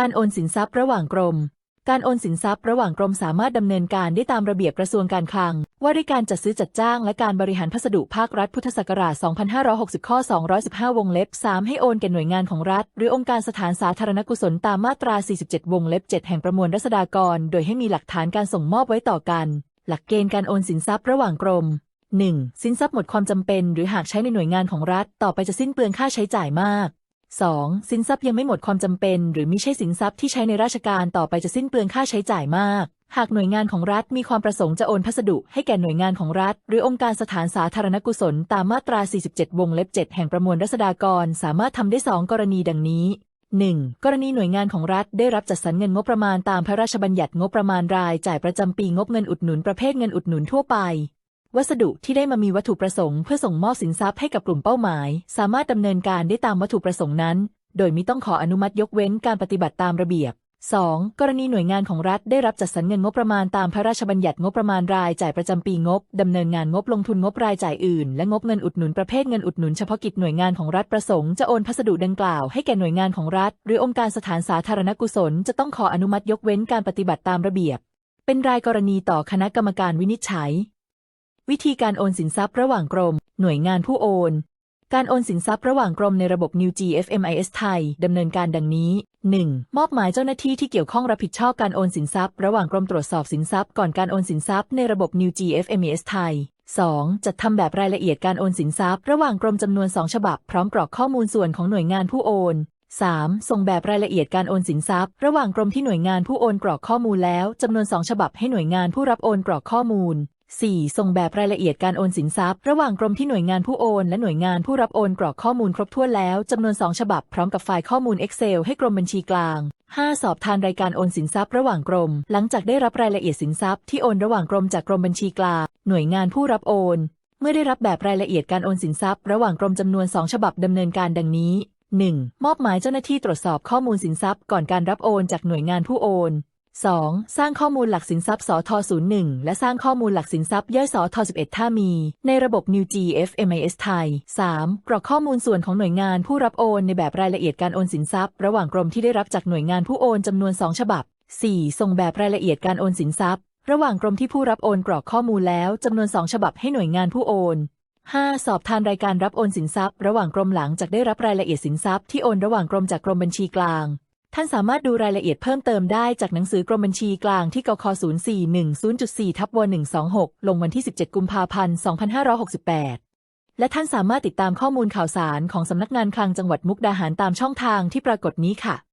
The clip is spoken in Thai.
การโอนสินทรัพย์ระหว่างกรม การโอนสินทรัพย์ระหว่างกรมสามารถดำเนินการได้ตามระเบียบกระทรวงการคลัง ว่าด้วยการจัดซื้อจัดจ้างและการบริหารพัสดุภาครัฐพุทธศักราช 2560 ข้อ 215 วงเล็บ 3 ให้โอนแก่หน่วยงานของรัฐ หรือองค์การสถานสาธารณกุศลตามมาตรา 47 วงเล็บ 7 แห่งประมวลรัษฎากร โดยให้มีหลักฐานการส่งมอบไว้ต่อกัน หลักเกณฑ์การโอนสินทรัพย์ระหว่างกรม 1. สินทรัพย์หมดความจำเป็น หรือหากใช้ในหน่วยงานของรัฐ ต่อไปจะสิ้นเปลืองค่าใช้จ่ายมาก 2. สินทรัพย์ยังไม่หมดความจำเป็น หรือมิใช่สินทรัพย์ที่ใช้ในราชการต่อไปจะสิ้นเปลืองค่าใช้จ่ายมาก หากหน่วยงานของรัฐมีความประสงค์จะโอนพัสดุ ให้แก่หน่วยงานของรัฐ หรือองค์การสถานสาธารณกุศลตามมาตรา 47 วงเล็บ 7 แห่งประมวลรัษฎากร สามารถทำได้ 2 กรณีดังนี้ 1. กรณีหน่วยงานของรัฐได้รับจัดสรรเงินงบประมาณตามพระราชบัญญัติงบประมาณรายจ่ายประจำปีงบเงินอุดหนุนประเภทเงินอุดหนุนทั่วไป วัสดุที่ได้มามีวัตถุประสงค์เพื่อส่งมอบสินทรัพย์ให้กับกลุ่มเป้าหมาย สามารถดำเนินการได้ตามวัตถุประสงค์นั้น โดยไมิต้องขออนุมัติยกเว้นการปฏิบัติตามระเบียบ 2. กรณีหน่วยงานของรัฐได้รับจัดสรรเงินงบประมาณตามพระราชบัญญัติงบประมาณรายจ่ายประจำปีงบ ดำเนินงานงบลงทุนงบรายจ่ายอื่น และงบเงินอุดหนุนประเภทเงินอุดหนุนเฉพาะกิจหน่วยงานของรัฐประสงค์จะโอนพัสดุดังกล่าวให้แก่หน่วยงานของรัฐ หรือองค์การสถานสาธารณกุศล จะต้องขออนุมัติยกเว้นการปฏิบัติตามระเบียบ เป็นรายกรณีต่อคณะกรรมการวินิจฉัย วิธีการโอนสินทรัพย์ระหว่างกรม หน่วยงานผู้โอน การโอนสินทรัพย์ระหว่างกรมในระบบ New GFMIS ไทยดำเนินการดังนี้ 1. มอบหมายเจ้าหน้าที่ที่เกี่ยวข้องรับผิดชอบการโอนสินทรัพย์ระหว่างกรมตรวจสอบสินทรัพย์ก่อนการโอนสินทรัพย์ในระบบ New GFMIS ไทย 2. จัดทำแบบรายละเอียดการโอนสินทรัพย์ระหว่างกรมจำนวน 2 ฉบับ พร้อมกรอกข้อมูลส่วนของหน่วยงานผู้โอน 3. ส่งแบบรายละเอียดการโอนสินทรัพย์ ระหว่างกรมที่หน่วยงานผู้โอนกรอกข้อมูลแล้วจำนวน 2 ฉบับให้หน่วยงานผู้รับโอนกรอกข้อมูล 4. ส่งแบบรายละเอียดการโอนสินทรัพย์ ระหว่างกรมที่หน่วยงานผู้โอน และหน่วยงานผู้รับโอนกรอกข้อมูลครบถ้วนแล้วจำนวน 2 ฉบับพร้อมกับไฟล์ข้อมูล Excel ให้กรมบัญชีกลาง 5. สอบทานรายการโอนสินทรัพย์ระหว่างกรม หลังจากได้รับรายละเอียดสินทรัพย์ที่โอนระหว่างกรมจากกรมบัญชีกลาง หน่วยงานผู้รับโอน เมื่อได้รับแบบรายละเอียดการโอนสินทรัพย์ระหว่างกรมจำนวน 2 ฉบับดำเนินการดังนี้ 1. มอบหมายเจ้าหน้าที่ตรวจสอบข้อมูลสินทรัพย์ก่อนการรับโอนจากหน่วยงานผู้โอน 2. สร้างข้อมูลหลักสินทรัพย์สท01 และสร้างข้อมูลหลักสินทรัพย์ย่อยสท11 ถ้ามี ในระบบ New GFMIS ไทย 3. กรอกข้อมูลส่วนของหน่วยงานผู้รับโอนในแบบรายละเอียดการโอนสินทรัพย์ ระหว่างกรมที่ได้รับจากหน่วยงานผู้โอนจำนวน 2 ฉบับ 4. ส่งแบบรายละเอียดการโอนสินทรัพย์ ระหว่างกรมที่ผู้รับโอนกรอกข้อมูลแล้วจำนวน 2 ฉบับให้หน่วยงานผู้โอน 5. สอบทานรายการรับโอนสินทรัพย์ ระหว่างกรมหลังจากได้รับรายละเอียดสินทรัพย์ที่โอนระหว่างกรมจากกรมบัญชีกลาง ท่านสามารถดูรายละเอียดเพิ่มเติมได้จากหนังสือกรมบัญชีกลางที่กค0410.4ทับว126 ลงวันที่ 17 กุมภาพันธ์ 2568 และท่านสามารถติดตามข้อมูลข่าวสารของสำนักงานคลังจังหวัดมุกดาหารตามช่องทางที่ปรากฏนี้ค่ะ